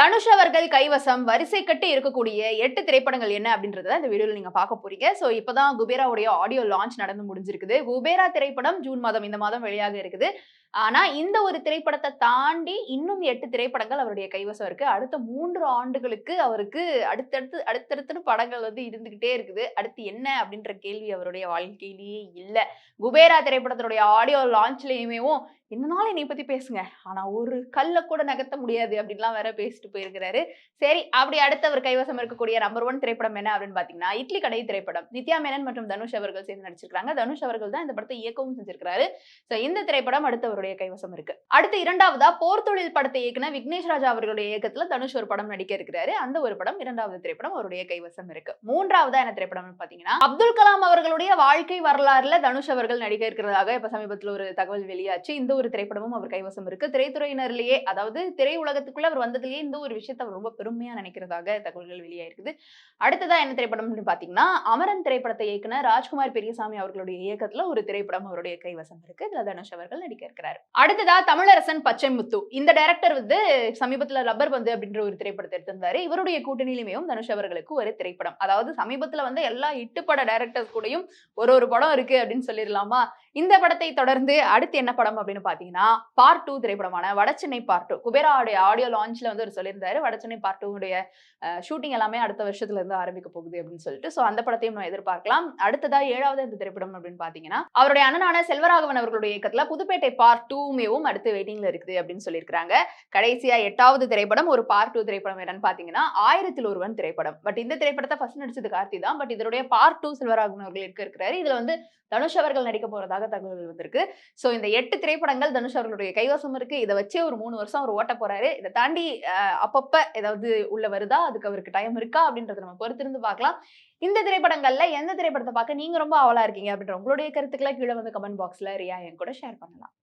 தனுஷ் அவர்கள் கைவசம் வரிசை கட்டி இருக்கக்கூடிய எட்டு திரைப்படங்கள் என்ன அப்படின்றத இந்த வீடியோவில் நீங்கள் பார்க்க போறீங்க. ஸோ இப்போதான் குபேராவுடைய ஆடியோ லான்ச் நடந்து முடிஞ்சிருக்குது. குபேரா திரைப்படம் ஜூன் மாதம் இந்த மாதம் வெளியாக இருக்குது. ஆனால் இந்த ஒரு திரைப்படத்தை தாண்டி இன்னும் எட்டு திரைப்படங்கள் அவருடைய கைவசம் இருக்கு. அடுத்த மூன்று ஆண்டுகளுக்கு அவருக்கு அடுத்தடுத்து அடுத்தடுத்து படங்கள் வந்து இருந்துகிட்டே இருக்குது. அடுத்து என்ன அப்படின்ற கேள்வி அவருடைய வாழ்க்கையிலேயே இல்லை. குபேரா திரைப்படத்தினுடைய ஆடியோ லான்ச்லயுமேவும் என்னனாலும் என்னை பத்தி பேசுங்க. ஆனா ஒரு கல்ல கூட நகர்த்த முடியாது அப்படின்லாம் வேற பேசிட்டு போயிருக்கிறாரு. சரி அப்படி அடுத்த அவர் கைவசம் இருக்கக்கூடிய நம்பர் ஒன் திரைப்படம் என்ன அப்படின்னு பாத்தீங்கன்னா இட்லி கடை திரைப்படம். நித்யா மேனன் மற்றும் தனுஷ் அவர்கள் சேர்ந்து நடிச்சிருக்காங்க தனுஷ் அவர்கள் தான் இந்த படத்தை இயக்கவும் செஞ்சிருக்கிறாரு. சோ இந்த திரைப்படம் அடுத்தவருடைய கைவசம் இருக்கு. அடுத்து இரண்டாவதா போர் தொழில் படத்தை இயக்குன விக்னேஷ் ராஜா அவர்களுடைய இயக்கத்துல தனுஷ் ஒரு படம் நடிக்க இருக்கிறாரு. அந்த ஒரு படம் இரண்டாவது திரைப்படம் அவருடைய கைவசம் இருக்கு. மூன்றாவதா என்ன திரைப்படம் பாத்தீங்கன்னா அப்துல் கலாம் அவர்களுடைய வாழ்க்கை வரலாறுல தனுஷ் அவர்கள் நடிக்க இருக்கிறதாக இப்ப சமீபத்துல ஒரு தகவல் வெளியாச்சு. இந்த ஒரு திரைப்படமும் அவர் கைவசம் இருக்கு. திரைத்துறையினர்லயே அதாவது திரை உலகத்துக்குள்ள அவர் வந்ததுலயே இந்த ஒரு விஷயத்தை அவர் ரொம்ப பெருமையா நினைக்கிறதாக தகவல்கள் வெளியாயிருக்குது. அடுத்ததா என்ன திரைப்படம் அப்படின்னு பாத்தீங்கன்னா அமரன் திரைப்படத்தை இயக்குன ராஜ்குமார் பெரியசாமி அவர்களுடைய இயக்கத்துல ஒரு திரைப்படம் அவருடைய கைவசம் இருக்கு. இதுல தனுஷ் அவர்கள் நடிக்க இருக்கிறார் அடுத்ததா தமிழரசன் பச்சை முத்து இந்த டைரக்டர் வந்து சமீபத்துல ரப்பர் பந்து அப்படின்ற ஒரு திரைப்படத்தை எடுத்திருந்தாரு. இவருடைய கூட்டணியிலுமேயும் தனுஷ் அவர்களுக்கு ஒரு திரைப்படம். அதாவது சமீபத்துல வந்து எல்லா இட்டு பட டைரக்டர்ஸ் கூடயும் ஒரு ஒரு படம் இருக்கு அப்படின்னு சொல்லிடலாமா? இந்த படத்தை தொடர்ந்து அடுத்து என்ன படம் அப்படின்னு பார்த்தீங்கன்னா பார்ட் டூ திரைப்படமான வடச்சென்னை பார்ட் டூ குபேராவுடைய ஆடியோ லான்ச்சில் வந்து ஒரு சொல்லியிருந்தாரு வடச்சென்னை பார்ட் டூடைய ஷூட்டிங் எல்லாமே அடுத்த வருஷத்துல இருந்து ஆரம்பிக்க போகுது அப்படின்னு சொல்லிட்டு. ஸோ அந்த படத்தையும் நம்ம எதிர்பார்க்கலாம். அடுத்ததா ஏழாவது இந்த திரைப்படம் அப்படின்னு பார்த்தீங்கன்னா அவருடைய அண்ணனான செல்வராகவன் அவர்களுடைய இயக்கத்தில் புதுப்பேட்டை பார்ட் டூமேவும் அடுத்து வெயிட்டிங்ல இருக்குது அப்படின்னு சொல்லியிருக்காங்க கடைசியா எட்டாவது திரைப்படம் ஒரு பார்ட் டூ திரைப்படம் என்னன்னு பார்த்தீங்கன்னா ஆயிரத்தில் ஒருவன் திரைப்படம். பட் இந்த திரைப்படத்தை ஃபர்ஸ்ட் நடிச்சது கார்த்தி தான். பட் இதனுடைய பார்ட் டூ செல்வராகவன் அவர்கள் இருக்க இருக்கிறாரு. இதுல வந்து தனுஷ் அவர்கள் நடிக்க போறதாக தகவல் வந்திருக்கு. ஸோ இந்த எட்டு திரைப்படங்கள் தனுஷ் அவர்களுடைய கைவசம் இருக்கு. இதை வச்சே ஒரு மூணு வருஷம் அவர் ஓட்ட போறாரு. இதை தாண்டி அப்பப்ப ஏதாவது உள்ள வருதா? அதுக்கு அவருக்கு டைம் இருக்கா? அப்படின்றத நம்ம பொறுத்திருந்து பார்க்கலாம். இந்த திரைப்படங்கள்ல எந்த திரைப்படத்தை பார்க்க நீங்க ரொம்ப அவலா இருக்கீங்க? அப்படின்ற உங்களுடைய கருத்துக்களை கீழே வந்து கமெண்ட் பாக்ஸ்ல ரியா என் கூட ஷேர் பண்ணலாம்.